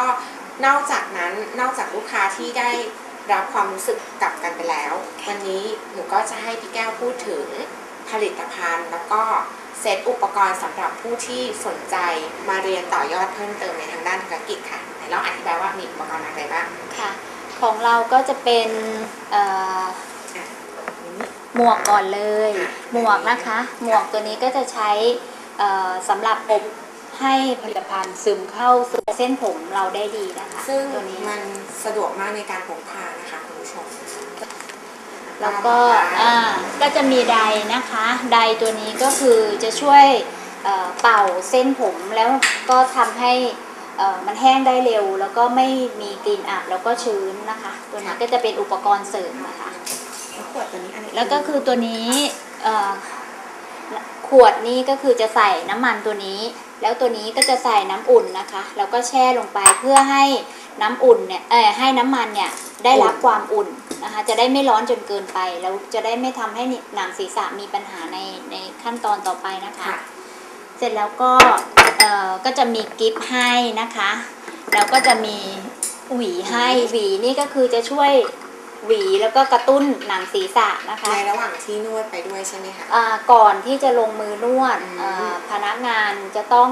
ก็นอกจากนั้นนอกจากลูกค้าที่ได้รับความรู้สึกกลับกันไปแล้ว วันนี้หนูก็จะให้พี่แก้วพูดถึงผลิตภัณฑ์ แล้วก็เซตอุปกรณ์สำหรับผู้ที่สนใจมาเรียนต่อยอดเพิ่มเติมในทางด้านธุรกิจค่ะไหนลองอธิบายว่ามีอุปกรณ์อะไรบ้างค่ะ ของเราก็จะเป็นเอ่ออะนี่หมวกก่อนเลยค่ะหมวกนะคะ หมวกตัวนี้ก็จะใช้เอ่อสำหรับอบ ให้ผลิตภัณฑ์ซึมเข้าสู่เส้นผมเราได้ดีนะคะซึ่งตัวนี้มันสะดวกมากในการพกพานะคะคุณผู้ชม แล้วก็อ่าก็จะมีไดร์นะคะ ไดร์ตัวนี้ก็คือจะช่วยเอ่อเป่าเส้นผมแล้วก็ทำให้เอ่อมันแห้งได้เร็ว แล้วก็ไม่มีกลิ่นอับแล้วก็ชื้นนะคะ ตัวนี้ก็จะเป็นอุปกรณ์เสริมนะคะแล้วขวดตัวนี้อันนี้แล้วก็คือตัวนี้เอ่อขวดนี้ก็คือจะใส่น้ำมันตัวนี้ แล้วตัวนี้ก็จะใส่น้ำอุ่นนะคะแล้วก็แช่ลงไปเพื่อให้น้ำอุ่นเนี่ยเออให้น้ำมันเนี่ยได้รับความอุ่นนะคะ จะได้ไม่ร้อนจนเกินไป แล้วจะได้ไม่ทำให้หนังศีรษะมีปัญหาในในขั้นตอนต่อไปนะคะค่ะเสร็จแล้วก็เอ่อก็จะมีกิฟต์ให้นะคะ แล้วก็จะมีหวีให้หวีนี่ก็คือจะช่วย หวีแล้วก็กระตุ้นหนังศีรษะนะคะ ในระหว่างที่นวดไปด้วยใช่ไหมคะ อ่าก่อนที่จะลงมือนวดอืมอ่าพนักงานจะต้อง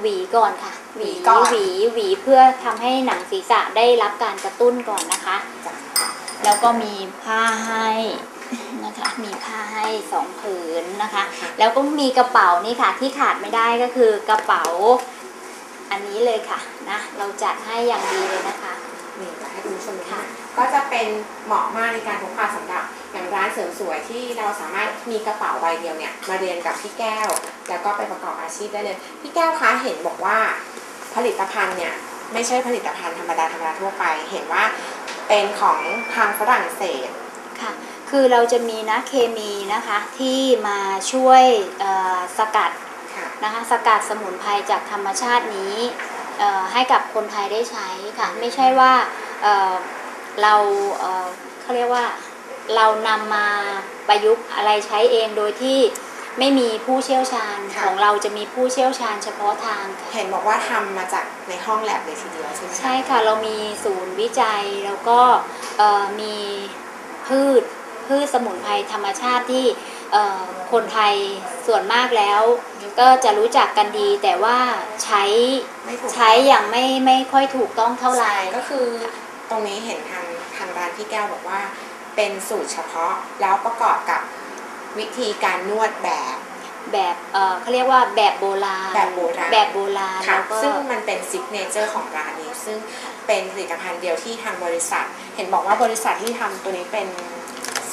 หวีก่อนค่ะหวีหวีก่อน หวีหวีเพื่อทำให้หนังศีรษะได้รับการกระตุ้นก่อนนะคะ จ้ะแล้วก็มีผ้าให้นะคะ มีผ้าให้สองผืนนะคะ แล้วก็มีกระเป๋านี่ค่ะที่ขาดไม่ได้ก็คือกระเป๋าอันนี้เลยค่ะนะเราจัดให้อย่างดีเลยนะคะ นี่จะให้คุณผู้ชมดูค่ะ ก็จะเป็นเหมาะมากในการพกพาสำหรับอย่างร้านเสริมสวยที่เราสามารถมีกระเป๋าใบเดียวเนี่ยมาเรียนกับพี่แก้ว แล้วก็ไปประกอบอาชีพได้เลยพี่แก้วคะเห็นบอกว่าผลิตภัณฑ์เนี่ยไม่ใช่ผลิตภัณฑ์ธรรมดาธรรมดาทั่วไป เห็นว่าเป็นของทางฝรั่งเศสค่ะคือเราจะมีนักเคมีนะคะที่มาช่วยเอ่อสกัดค่ะนะคะสกัดสมุนไพรจากธรรมชาตินี้เอ่อให้กับคนไทยได้ใช้ค่ะไม่ใช่ว่า เอ่อเราเอ่อเขาเรียกว่าเรานำมาประยุกต์อะไรใช้เองโดยที่ไม่มีผู้เชี่ยวชาญค่ะ ของเราจะมีผู้เชี่ยวชาญเฉพาะทางค่ะ เห็นบอกว่าทำมาจากในห้องแลบเลยทีเดียวใช่ไหมคะ ใช่ค่ะ เรามีศูนย์วิจัยแล้วก็เอ่อมีพืชพืชสมุนไพรธรรมชาติที่เอ่อคนไทยส่วนมากแล้ว ก็จะรู้จักกันดี แต่ว่าใช้ไม่ถูกใช้อย่างไม่ไม่ค่อยถูกต้องเท่าไหร่ ใช่ก็คือตรงนี้เห็นทางทาง ร้านพี่แก้วบอกว่า เป็นสูตรเฉพาะแล้วประกอบกับวิธีการนวดแบบแบบเอ่อเขาเรียกว่าแบบโบราณ แบบโบราณแบบโบราณค่ะแล้วก็ซึ่งมันเป็นซิกเนเจอร์ของร้านนี้ซึ่งเป็นผลิตภัณฑ์เดียวที่ทางบริษัท เห็นบอกว่าบริษัทที่ทำตัวนี้เป็น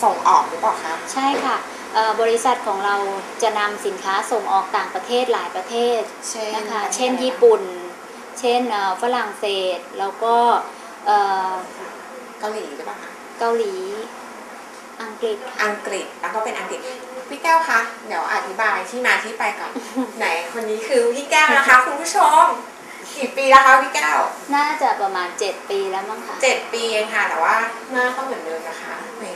ส่งออกหรือเปล่าคะใช่ค่ะเอ่อบริษัทของเราจะนำสินค้าส่งออกต่างประเทศหลายประเทศเช่นนะคะเช่นญี่ปุ่น เช่นเอ่อฝรั่งเศสแล้วก็ เอ่อเกาหลีหรือเปล่าคะเกาหลี อังกฤษค่ะอังกฤษแล้วก็เป็นอังกฤษพี่แก้วคะเดี๋ยวอธิบายที่มาที่ไปก่อน ไหนคนนี้คือพี่แก้วนะคะ คุณผู้ชมกี่ปีแล้วคะพี่แก้วน่าจะประมาณ 7 ปีแล้วมั้งคะเจ็ดปีเองค่ะ แต่ว่าหน้าก็เหมือนเดิมนะคะนี่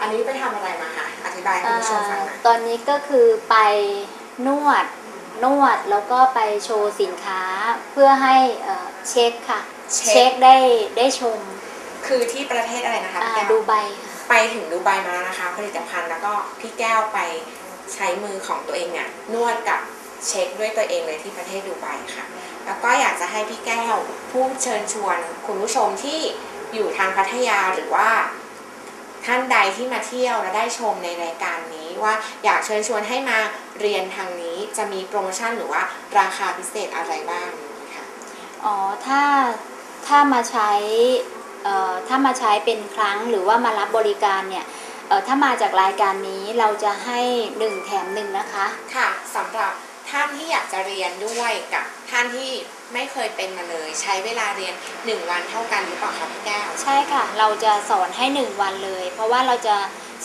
อันนี้ไปทำอะไรมาคะอธิบายให้คุณผู้ชมฟังหน่อยตอนนี้ก็คือไปนวดนวดแล้วก็ไปโชว์สินค้าเพื่อให้เอ่อเช็คค่ะ เช็คได้ได้ชม คือที่ประเทศอะไรนะคะอ่าพี่แก้วดูใบค่ะไปถึงดูไบมาแล้วนะคะ ผลิตภัณฑ์แล้วก็พี่แก้วไปใช้มือของตัวเองเนี่ยนวดกับเช็คด้วยตัวเองเลยที่ประเทศดูไบค่ะ แล้วก็อยากจะให้พี่แก้วพูดเชิญชวนคุณผู้ชมที่อยู่ทางพัทยาหรือว่าท่านใดที่มาเที่ยวและได้ชมในรายการนี้ว่าอยากเชิญชวนให้มาเรียนทางนี้จะมีโปรโมชั่นหรือว่าราคาพิเศษอะไรบ้างค่ะ อ๋อ ถ้าถ้ามาใช้เอ่อ ถ้ามาใช้เป็นครั้งหรือว่ามารับบริการเนี่ยเอ่อถ้ามาจากรายการนี้เราจะให้หนึ่งแถมหนึ่งนะคะ ค่ะสำหรับท่านที่อยากจะเรียนด้วยกับท่านที่ไม่เคยเป็นมาเลยใช้เวลาเรียน 1 วันเท่ากันหรือเปล่าคะพี่แก้ว ใช่ค่ะ เราจะสอนให้หนึ่งวันเลย เพราะว่าเราจะ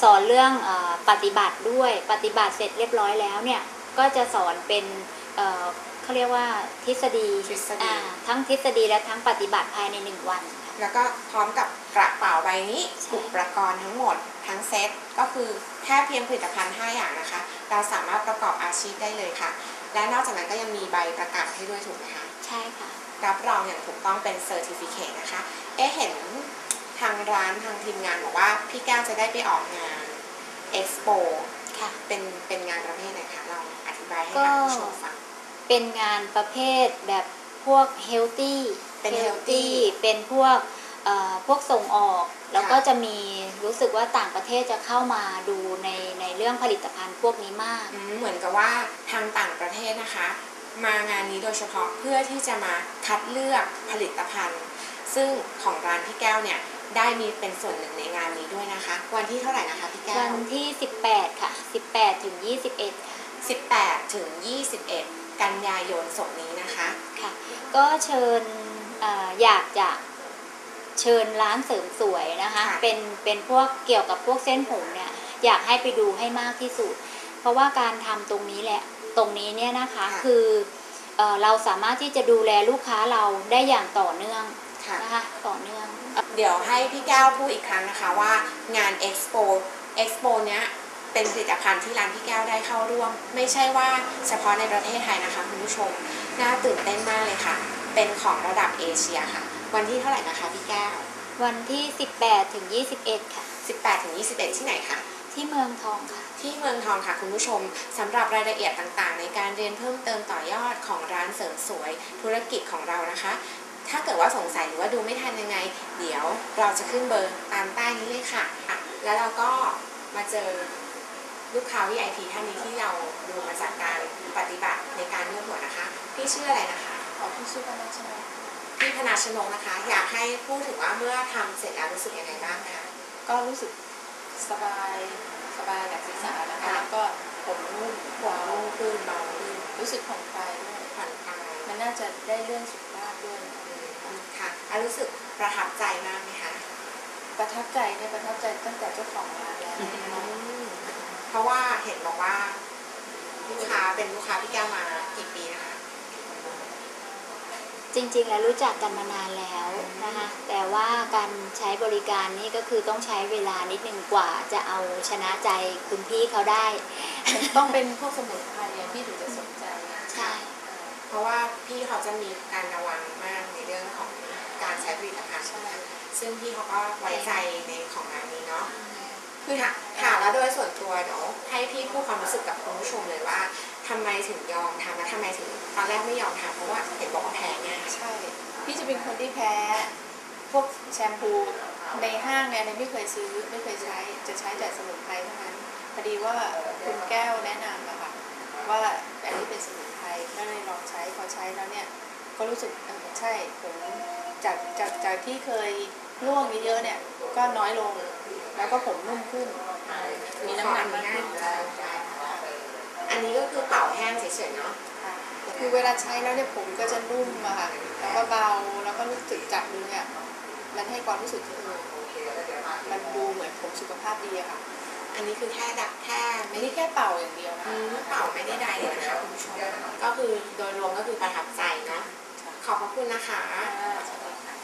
สอนเรื่องเออปฏิบัติด้วยปฏิบัติเสร็จเรียบร้อยแล้วเนี่ยก็จะสอนเป็นเอ่อเขาเรียกว่าทฤษฎีทฤษฎีอ่าทั้งทฤษฎีและทั้งปฏิบัติภายในหนึ่งวันค่ะ แล้วก็พร้อมกับกระเป๋าใบนี้ใช่อุปกรณ์ทั้งหมดทั้งเซ็ตก็คือแค่เพียงผลิตภัณฑ์ 5 อย่างนะคะ เราสามารถประกอบอาชีพได้เลยค่ะ และนอกจากนั้นก็ยังมีใบประกาศให้ด้วยถูกไหมคะ ใช่ค่ะอรับรองอย่างถูกต้องเป็นเซอร์ติฟิเคนะคะ เอ๊ะเห็นทางร้านทางทีมงานบอกว่าพี่แก้วจะได้ไปออกงานเอ็กซ์โปค่ะ เป็นเป็นงานประเภทไหนคะลองอธิบายให้ก็ทางผู้ชมฟัง เป็นงานประเภทแบบพวกเฮลตี้ เป็น healthy เป็นพวกเอ่อพวกส่งออก แล้วก็จะมีรู้สึกว่าต่างประเทศจะเข้ามาดูในในเรื่องผลิตภัณฑ์พวกนี้มากอืมเหมือนกับว่าทางต่างประเทศนะคะ มางานนี้โดยเฉพาะเพื่อที่จะมาคัดเลือกผลิตภัณฑ์ ซึ่งของร้านพี่แก้วเนี่ยได้มีเป็นส่วนหนึ่งในงานนี้ด้วยนะคะ วันที่เท่าไหร่นะคะพี่แก้วัวนที่ 18 ค่ะ 18 ถึง 21ค่ะ18 ถึง 21 กันยายนศกนี้นะคะค่ะ ก็เชิญเอออยากจะเชิญร้านเสริมสวยนะคะค่ะเป็นเป็นพวกเกี่ยวกับพวกเส้นผมเนี่ยอยากให้ไปดูให้มากที่สุด เพราะว่าการทำตรงนี้แหละตรงนี้เนี่ยนะคะคือเอ่อเราสามารถที่จะดูแลลูกค้าเราได้อย่างต่อเนื่องค่ะนะคะต่อเนื่อง เดี๋ยวให้พี่แก้วพูดอีกครั้งนะคะว่างาน Expo Expo เนี้ยเป็นผลิตภัณฑ์ที่ร้านพี่แก้วได้เข้าร่วม ไม่ใช่ว่าเฉพาะในประเทศไทยนะคะคุณผู้ชม น่าตื่นเต้นมากเลยค่ะ เป็นของระดับเอเชียค่ะ วันที่เท่าไหร่นะคะพี่แก้ว วันที่ 18 ถึง 21 ค่ะ 18 ถึง 21 ที่ไหนคะ ที่เมืองทองค่ะ ที่เมืองทองค่ะคุณผู้ชมสำหรับรายละเอียดต่างๆ ในการเรียนเพิ่มเติมต่อยอดของร้านเสริมสวยธุรกิจของเรานะคะ ถ้าเกิดว่าสงสัยหรือว่าดูไม่ทันยังไง เดี๋ยวเราจะขึ้นเบอร์ตามใต้นี้เลยค่ะอะ แล้วเราก็มาเจอลูกค้า VIP ท่านนี้ที่เราดูมาจากการปฏิบัติในการนวดหัวนะคะ พี่ชื่ออะไรนะคะ ของพี่ชื่อกันนะใช่ไหมพี่พนาชนกนะคะ อยากให้พูดถึงว่าเมื่อทำเสร็จแล้วรู้สึกยังไงบ้างคะก็รู้สึกสบายสบายหลังศีรษะนะคะค่ะแล้วก็ผมนุ่มหัวนุ่มขึ้นเบาขึ้นรู้สึกผ่อนคลายด้วยผ่อนคลายมันน่าจะได้เรื่องสุขภาพด้วยค่ะแล้วรู้สึกประทับใจมากไหมคะประทับใจเนี่ยประทับใจตั้งแต่เจ้าของร้านแล้วนะคะเพราะว่าเห็นบอกว่าลูกค้าเป็นลูกค้าพี่แก้วมากี่ปีนะคะ จริงๆ แล้วรู้จักกันมานานแล้วนะคะแต่ว่าการใช้บริการนี่ก็คือต้องใช้เวลานิดนึงกว่าจะเอาชนะใจคุณพี่เขาได้ ต้องเป็นพวกสมุนไพรเนี่ยพี่ถึงจะสนใจใช่เพราะว่าพี่เขาจะมีการระวังมากในเรื่องของการใช้ผลิตภัณฑ์ใช่ซึ่งพี่เขาก็ไว้ใจในของร้านนี้เนาะคือค่ะค่ะแล้วโดยส่วนตัวเดี๋ยวให้พี่พูดความรู้สึกกับคุณผู้ชมเลยว่า ทำไมถึงยอมทำและทำไมถึงตอนแรกไม่ยอมทำเพราะว่าเห็นบอกว่าแพงง่ายใช่ พี่จะเป็นคนที่แพ้ พวกแชมพูในห้างเนี่ยไม่เคยซื้อไม่เคยใช้จะใช้แต่สมุนไพรเท่านั้นพอดีว่าคุณแก้วแนะนำอะค่ะว่าอันนี้เป็นสมุนไพรก็เลยลองใช้พอใช้แล้วเนี่ยก็รู้สึกเออใช่ผมจากจากจากที่เคยร่วงเยอะๆเนี่ยก็น้อยลง แล้วก็ผมนุ่มขึ้น มีน้ำหนักมากขึ้นข ออนุญาตอันนี้ก็คือเป่าแห้งเฉยๆเนาะค่ะคือเวลาใช้แล้วเนี่ยผมก็จะนุ่มอะค่ะแล้วก็เบาแล้วก็รู้สึกจับมือเนี่ยมันให้ความรู้สึกที่เออมันดูเหมือนผมสุขภาพดีอะค่ะ อันนี้คือแค่ดักแค่อัไม่นได้นี้แค่เป่าอย่างเดียวนะอืคะมเป่าไม่ได้ใดเลยนะคะคุณผู้ชมก็คือโดยรวมก็คือประทับใจเนาะขอบพระคุณนะคะอ่าใช่ค่ะ